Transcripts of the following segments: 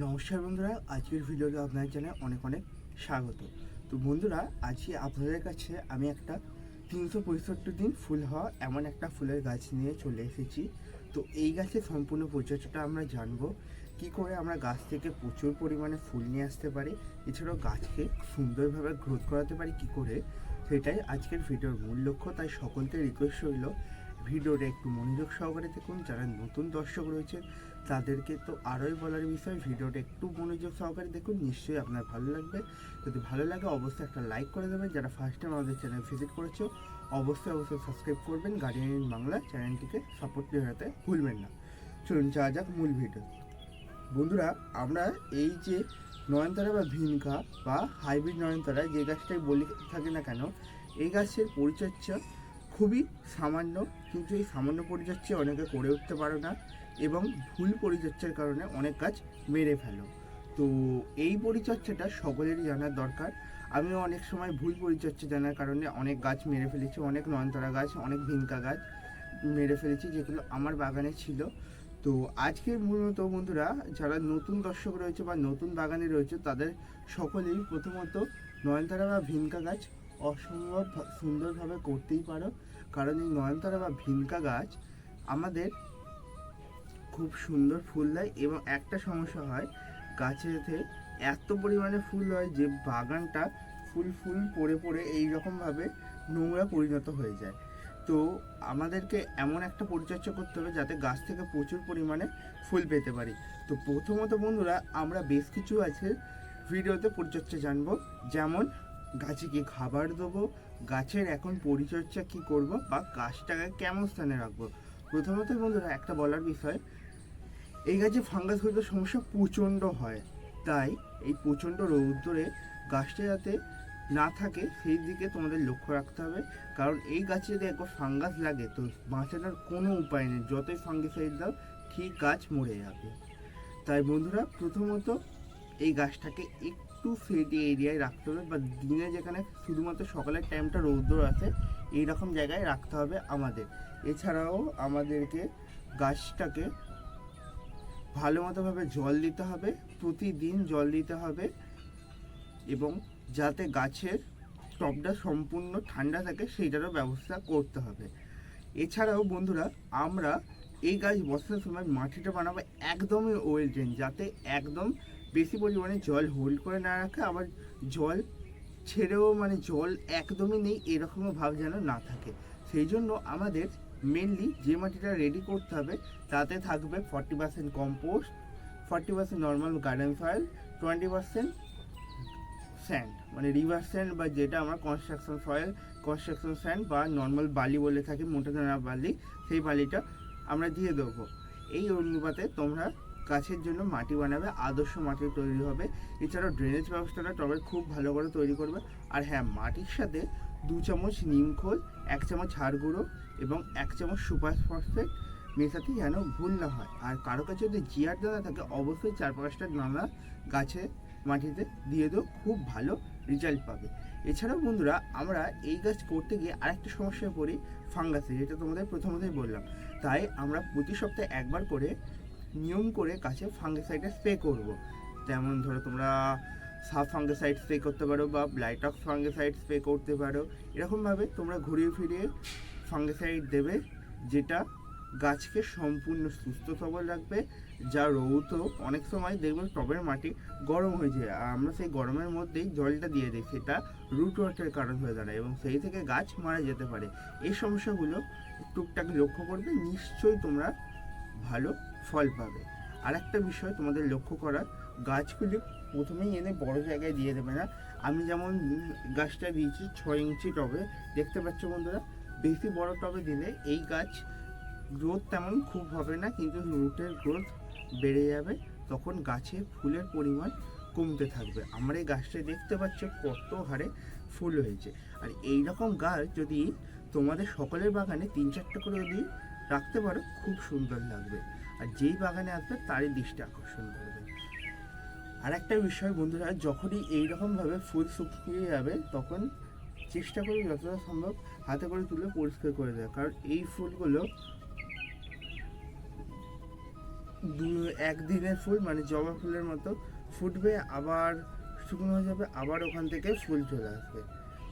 নমস্কার বন্ধুরা, আজকের ভিডিওতে আপনাদের জানাই অনেক অনেক স্বাগত। তো বন্ধুরা, আজকে আপনাদের কাছে আমি একটা তিনশো পঁয়ষট্টি দিন ফুল হওয়া এমন একটা ফুলের গাছ নিয়ে চলে এসেছি। তো এই গাছের সম্পূর্ণ পরিচর্যাটা আমরা জানব, কি করে আমরা গাছ থেকে প্রচুর পরিমাণে ফুল নিয়ে আসতে পারি, এছাড়াও গাছকে সুন্দরভাবে গ্রোথ করাতে পারি, কি করে? সেটাই আজকের ভিডিওর মূল লক্ষ্য, তাই সকলকে রিকোয়েস্ট রইল ভিডিওটা একটু মনোযোগ সহকারে দেখুন, যারা নতুন দর্শক রয়েছেন তাদেরকে তো আরোই বলার বিষয়, ভিডিওটা একটু মনোযোগ সহকারে দেখুন, নিশ্চয়ই আপনার ভালো লাগবে। যদি ভালো লাগে, অবশ্যই একটা লাইক করে দেবেন। যারা ফার্স্ট টাইম আমাদের চ্যানেল ভিজিট করেছ, অবশ্যই অবশ্যই সাবস্ক্রাইব করবেন। গার্ডিয়ান ইন বাংলা চ্যানেলটিকে সাপোর্ট দেওয়াতে ভুলবেন না। চলুন যা যাক মূল ভিডিও বন্ধুরা, আমরা এই যে নয়নতারা বা ভিনকা বা হাইব্রিড নয়নতারা, যে গাছটাই বলি থাকে না কেন, এই গাছের পরিচর্যা খুবই সামান্য, কিন্তু এই সামান্য পরিচর্যা অনেকে করে উঠতে পারো না এবং ভুল পরিচর্যার কারণে অনেক গাছ মেরে ফেলো। তো এই পরিচর্যাটা সকলেরই জানার দরকার। আমিও অনেক সময় ভুল পরিচর্যা জানার কারণে অনেক গাছ মেরে ফেলেছি, অনেক নয়নতারা গাছ, অনেক ভিনকা গাছ মেরে ফেলেছি, যেগুলো আমার বাগানে ছিল। তো আজকে মূলত বন্ধুরা, যারা নতুন দর্শক রয়েছে বা নতুন বাগানে রয়েছে, তাদের সকলেই প্রথমত নয়নতারা বা ভিনকা গাছ অসম্ভব সুন্দরভাবে করতেই পারো। কারণ এই নয়নতারা বা ভিনকা গাছ আমাদের খুব সুন্দর ফুল দেয় এবং একটা সমস্যা হয়, গাছেতে এত পরিমাণে ফুল হয় যে বাগানটা ফুল ফুল পড়ে পড়ে এই রকমভাবে নোংরা পরিণত হয়ে যায়। তো আমাদেরকে এমন একটা পরিচর্যা করতে হবে যাতে গাছ থেকে প্রচুর পরিমাণে ফুল পেতে পারি। তো প্রথমত বন্ধুরা, আমরা বেশ কিছু আছে ভিডিওতে পরিচর্যা জানব। যেমন গাছে কি খাবার দেবো, গাছের এখন পরিচর্যা কি করব বা গাছটাকে কেমন স্থানে রাখব? প্রথমত বন্ধুরা, একটা বলার বিষয়, এই গাছে ফাঙ্গাস হইতে সমস্যা প্রচণ্ড হয়। তাই এই প্রচণ্ড রৌদ্রে গাছটা যাতে না থাকে, সেই দিকে তোমাদের লক্ষ্য রাখতে হবে। কারণ এই গাছে যদি একবার ফাঙ্গাস লাগে, তো বাঁচানোর কোনো উপায় নেই। যতই ফাঙ্গিসাইড দাও, ঠিক গাছ মরে যাবে। তাই বন্ধুরা, প্রথমত এই গাছটাকে একটু ফেটি এরিয়ায় রাখতে হবে বা দিনে যেখানে শুধুমাত্র সকালের টাইমটা রৌদ্র আছে এই রকম জায়গায় রাখতে হবে আমাদের। এছাড়াও আমাদেরকে গাছটাকে ভালো মতোভাবে জল দিতে হবে, প্রতিদিন জল দিতে হবে, এবং যাতে গাছের টবটা সম্পূর্ণ ঠান্ডা থাকে, সেইটারও ব্যবস্থা করতে হবে। এছাড়াও বন্ধুরা, আমরা এই গাছ বসার সময় মাটিটা বানাবো একদমই ওয়েল ড্রেন যাতে একদম বেশি পরিমাণে জল হোল্ড করে না রাখে, আবার জল ছেড়েও মানে জল একদমই নেই, এরকমও ভাব যেন না থাকে। সেই জন্য আমাদের মেনলি যে মাটিটা রেডি করতে হবে, তাতে থাকবে forty percent compost forty percent normal garden soil twenty percent sand মানে রিভার স্যান্ড বা যেটা আমরা কনস্ট্রাকশন সয়েল কনস্ট্রাকশন স্যান্ড বা নর্মাল বালি বলে থাকি, মোটা দানা বালি, সেই বালিটা আমরা দিয়ে দেবো। এই অনুপাতে তোমরা গাছের জন্য মাটি বানাবে, আদর্শ মাটি তৈরি হবে। এছাড়াও ড্রেনেজ ব্যবস্থাটা টবের খুব ভালো করে তৈরি করবে। আর হ্যাঁ মাটির সাথে দু চামচ নিম খোল, এক চামচ হাড় গুঁড়ো এবং এক চামচ সুপার ফসফেট মেশাতে যেন ভুল না হয়। আর কারও কাছে যদি জিয়ার দানা থাকে, অবশ্যই চার পাঁচটা দানা গাছে, মাটিতে দিয়ে দিও খুব ভালো রেজাল্ট পাবে। এছাড়াও বন্ধুরা, আমরা এই গাছ করতে গিয়ে আরেকটা সমস্যায় পড়ি, ফাঙ্গাসে, যেটা তোমাদের প্রথমতেই বললাম। তাই আমরা প্রতি সপ্তাহে একবার করে নিয়ম করে গাছে ফাঙ্গিসাইডে স্প্রে করব। যেমন ধরো তোমরা সাব ফাঙ্গিসাইড স্প্রে করতে পারো বা ব্লাইটক্স ফাঙ্গিসাইড স্প্রে করতে পারো। এরকমভাবে তোমরা ঘুরিয়ে ফিরিয়ে ফাঙ্গিসাইড দেবে, যেটা গাছকে সম্পূর্ণ সুস্থ সবল রাখবে, যা রৌদ্র অনেক সময় দেখবেন টবের মাটি গরম হয়ে যায়। আর আমরা সেই গরমের মধ্যেই জলটা দিয়ে দিই, সেটা রুট ওয়াটের কারণ হয়ে দাঁড়ায় এবং সেই থেকে গাছ মারা যেতে পারে। এই সমস্যাগুলো টুকটাক লক্ষ্য করবে, নিশ্চয়ই তোমরা ভালো ফল পাবে। আর একটা বিষয় তোমাদের লক্ষ্য করার, গাছগুলি প্রথমেই এনে বড় জায়গায় দিয়ে দেবে না। আমি যেমন গাছটা দিয়েছি ছয় ইঞ্চি টবে, দেখতে পাচ্ছ বন্ধুরা, বেশি বড় টবে দিলে এই গাছ গ্রোথ তেমন খুব হবে না, কিন্তু রুটের গ্রোথ বেড়ে যাবে, তখন গাছে ফুলের পরিমাণ কমতে থাকবে। আমরা এই গাছটা দেখতে পাচ্ছ কত হারে ফুল হয়েছে। আর এই রকম গাছ যদি তোমাদের সকলের বাগানে তিন চারটে করে যদি রাখতে পারো, খুব সুন্দর লাগবে। আর যেই বাগানে আসবে, তারই দৃষ্টি আকর্ষণ করবে। আর একটা বিষয় বন্ধুরা, যখনই এইরকমভাবে ফুল শুকিয়ে যাবে, তখন চেষ্টা করি যতটা সম্ভব হাতে করে তুলে পরিষ্কার করে দেওয়া কারণ এই ফুলগুলো দু, একদিনের ফুল মানে জবা ফুলের মতো ফুটবে, আবার শুকনো হয়ে যাবে, আবার ওখান থেকে ফুল চলে আসবে।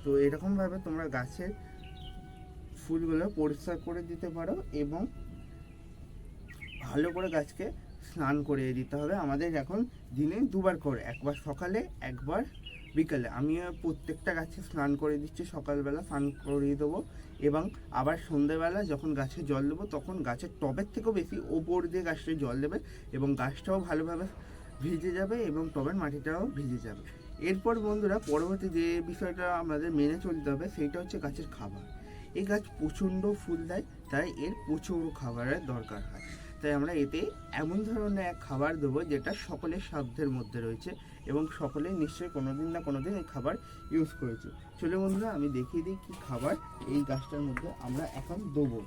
তো এরকমভাবে তোমরা গাছের ফুলগুলো পরিষ্কার করে দিতে পারো এবং ভালো করে গাছকে স্নান করিয়ে দিতে হবে। আমাদের এখন দিনে দুবার করে, একবার সকালে, একবার বিকালে। আমি প্রত্যেকটা গাছে স্নান করে দিচ্ছি, সকালবেলা স্নান করিয়ে দেবো এবং আবার সন্ধ্যেবেলা যখন গাছে জল দেবো তখন গাছের টবের থেকেও বেশি ওপর দিয়ে গাছটা জল দেবে এবং গাছটাও ভালোভাবে ভিজে যাবে এবং টবের মাটিটাও ভিজে যাবে। এরপর বন্ধুরা, পরবর্তী যে বিষয়টা আমাদের মেনে চলতে হবে সেইটা হচ্ছে গাছের খাবার। এই গাছ প্রচণ্ড ফুল দেয়, তাই এর প্রচুর খাবারের দরকার হয়। তাই আমরা এতে এমন ধরনের এক খাবার দেবো যেটা সকলের সাধ্যের মধ্যে রয়েছে এবং সকলে নিশ্চয়ই কোনোদিন না কোনোদিন এই খাবার ইউজ করেছে। চলো বন্ধুরা, আমি দেখিয়ে দিই কী খাবার এই গাছটার মধ্যে আমরা এখন দেবো।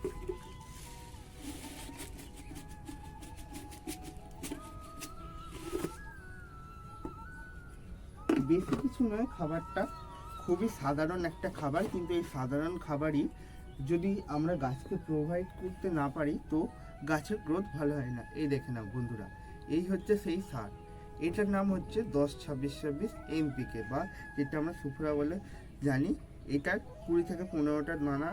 বেশি কিছু নয়, খাবারটা খুবই সাধারণ একটা খাবার, কিন্তু এই সাধারণ খাবারই যদি আমরা গাছকে প্রোভাইড করতে না পারি, তো গাছের গ্রোথ ভালো হয় না। এই দেখে নাও বন্ধুরা, এই হচ্ছে সেই সার। এটার নাম হচ্ছে দশ ছাব্বিশ ছাব্বিশ এমপিকে বা যেটা আমরা সুফরা বলে জানি। এটার কুড়ি থেকে পনেরোটা দানা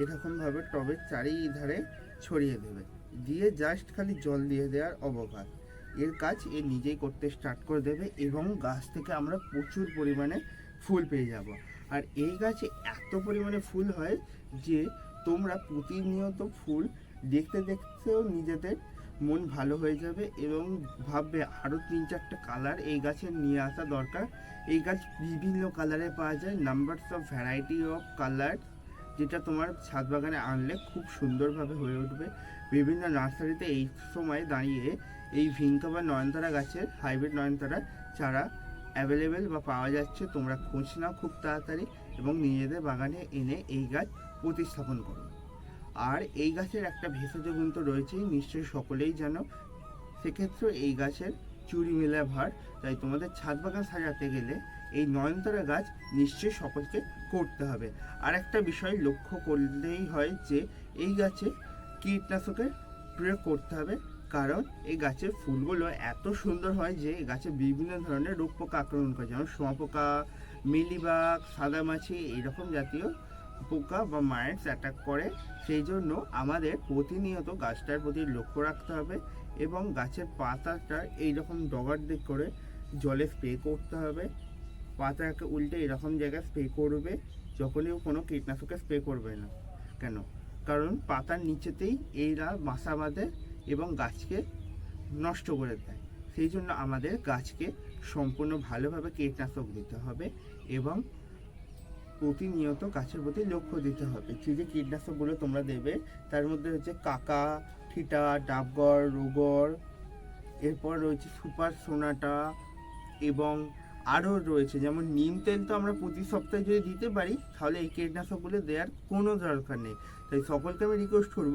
এরকমভাবে টবের চারিধারে ছড়িয়ে দেবে। দিয়ে জাস্ট খালি জল দিয়ে দেওয়ার অবকাশ। এর কাজ এ নিজেই করতে স্টার্ট করে দেবে এবং গাছ থেকে আমরা প্রচুর পরিমাণে ফুল পেয়ে যাব। আর এই গাছে এত পরিমাণে ফুল হয় যে তোমরা প্রতিনিয়ত ফুল দেখতে দেখতেও নিজেদের মন ভালো হয়ে যাবে এবং ভাববে আরও তিন চারটে কালার এই গাছের নিয়ে আসা দরকার। এই গাছ বিভিন্ন কালারে পাওয়া যায়। Numbers of variety of colour যেটা তোমার ছাদ বাগানে আনলে খুব সুন্দরভাবে হয়ে উঠবে। বিভিন্ন নার্সারিতে এই সময় দাঁড়িয়ে এই ভিঙ্কা বা নয়নতারা গাছের হাইব্রিড নয়নতারা চারা অ্যাভেলেবেল বা পাওয়া যাচ্ছে। তোমরা খোঁজ নাও খুব তাড়াতাড়ি এবং নিজেদের বাগানে এনে এই গাছ প্রতিস্থাপন করো। আর এই গাছের একটা ভেষজ গুণ তো রয়েছেই নিশ্চয়ই সকলেই জানো। সেক্ষেত্রে এই গাছের চুরি মেলা ভার, তাই তোমাদের ছাদ বাগান সাজাতে গেলে এই নয়নতারা গাছ নিশ্চয়ই সকলকে করতে হবে। আর একটা বিষয় লক্ষ্য করলেই হয় যে, এই গাছে কীটনাশকের প্রয়োগ করতে হবে, কারণ এই গাছের ফুলগুলো এত সুন্দর হয় যে, এই গাছে বিভিন্ন ধরনের রোগ পোকা আক্রমণ করে, যেমন শুঁয়াপোকা মিলিবাগ, সাদামাছি, এইরকম জাতীয় পোকা বা মাইটস অ্যাটাক করে, সেই জন্য আমাদের প্রতিনিয়ত গাছটার প্রতি লক্ষ্য রাখতে হবে এবং গাছের পাতাটা এইরকম ডগার দিক করে জলে স্প্রে করতে হবে। পাতাকে উল্টে এরকম জায়গায় স্প্রে করবে যখনই কোনো কীটনাশকে স্প্রে করবে না। কেন? কারণ পাতার নিচেতেই এইরা বাসা বাঁধে এবং গাছকে নষ্ট করে দেয়। সেই জন্য আমাদের গাছকে সম্পূর্ণ ভালোভাবে কীটনাশক দিতে হবে এবং প্রতিনিয়ত গাছের প্রতি লক্ষ্য দিতে হবে। যে যে কীটনাশকগুলো তোমরা দেবে, তার মধ্যে হচ্ছে কাকা, ফিটা ডাবগর রোগর, এরপর রয়েছে সুপার সোনাটা এবং আরও রয়েছে। যেমন নিম তেল তো আমরা প্রতি সপ্তাহে যদি দিতে পারি, তাহলে এই কীটনাশকগুলো দেওয়ার কোনো দরকার নেই। তাই সকলকে আমি রিকোয়েস্ট করব,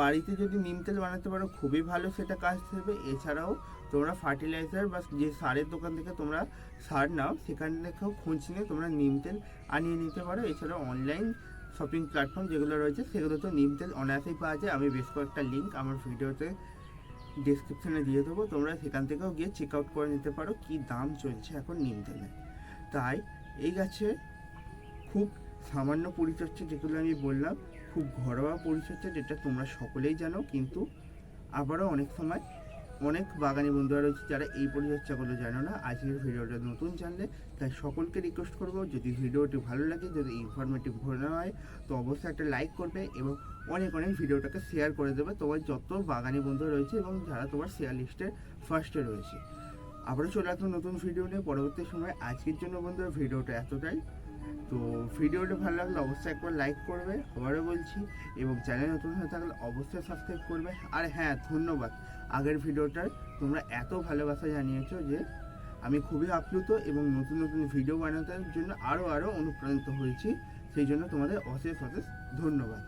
বাড়িতে যদি নিম তেল বানাতে পারো, খুবই ভালো সেটা কাজ দেবে। এছাড়াও তোমরা ফার্টিলাইজার বা যে সারের দোকান থেকে তোমরা সার নাও, সেখান থেকেও খোঁজ নিয়ে তোমরা নিম তেল আনিয়ে নিতে পারো। এছাড়াও অনলাইন শপিং প্ল্যাটফর্ম যেগুলো রয়েছে, সেগুলো তো নিম তেল অনায়াসেই পাওয়া যায়। আমি বেশ কয়েকটা লিঙ্ক আমার ভিডিওতে ডিসক্রিপশনে দিয়ে দেবো। তোমরা সেখান থেকেও গিয়ে চেক আউট করে নিতে পারো কি দাম চলছে এখন নিম তেলের তাই এই গাছে খুব সামান্য পরিচর্যা যেগুলো আমি বললাম, খুব ঘরোয়া পরিচর্যা যেটা তোমরা সকলেই জানো, কিন্তু আবারও অনেক সময় অনেক বাগানি বন্ধুরা রয়েছে যারা এই পরিচর্যাগুলো জানো না। আজকের ভিডিওটা নতুন জানলে তাই সকলকে রিকোয়েস্ট করব, যদি ভিডিওটি ভালো লাগে, যদি ইনফরমেটিভ মনে হয়, তো অবশ্যই একটা লাইক করবে এবং অনেক অনেক ভিডিওটাকে শেয়ার করে দেবে তোমার যত বাগানি বন্ধু রয়েছে এবং যারা তোমার শেয়ার লিস্টের ফার্স্টে রয়েছে। আবারও চলে আসব নতুন ভিডিও নিয়ে। পরবর্তী সময় আজকের জন্য বন্ধুরা ভিডিওটা এতটাই। তো ভিডিওটা ভালো লাগলে অবশ্যই একবার লাইক করবে, আবারও বলছি, এবং চ্যানেল নতুন হয়ে থাকলে অবশ্যই সাবস্ক্রাইব করবে। আর হ্যাঁ ধন্যবাদ। আগের ভিডিওটার তোমরা এত ভালোবাসা জানিয়েছো যে আমি খুবই আপ্লুত এবং নতুন নতুন ভিডিও বানানোর জন্য আরও আরও অনুপ্রাণিত হয়েছি। সেই জন্য তোমাদের অশেষ অশেষ ধন্যবাদ।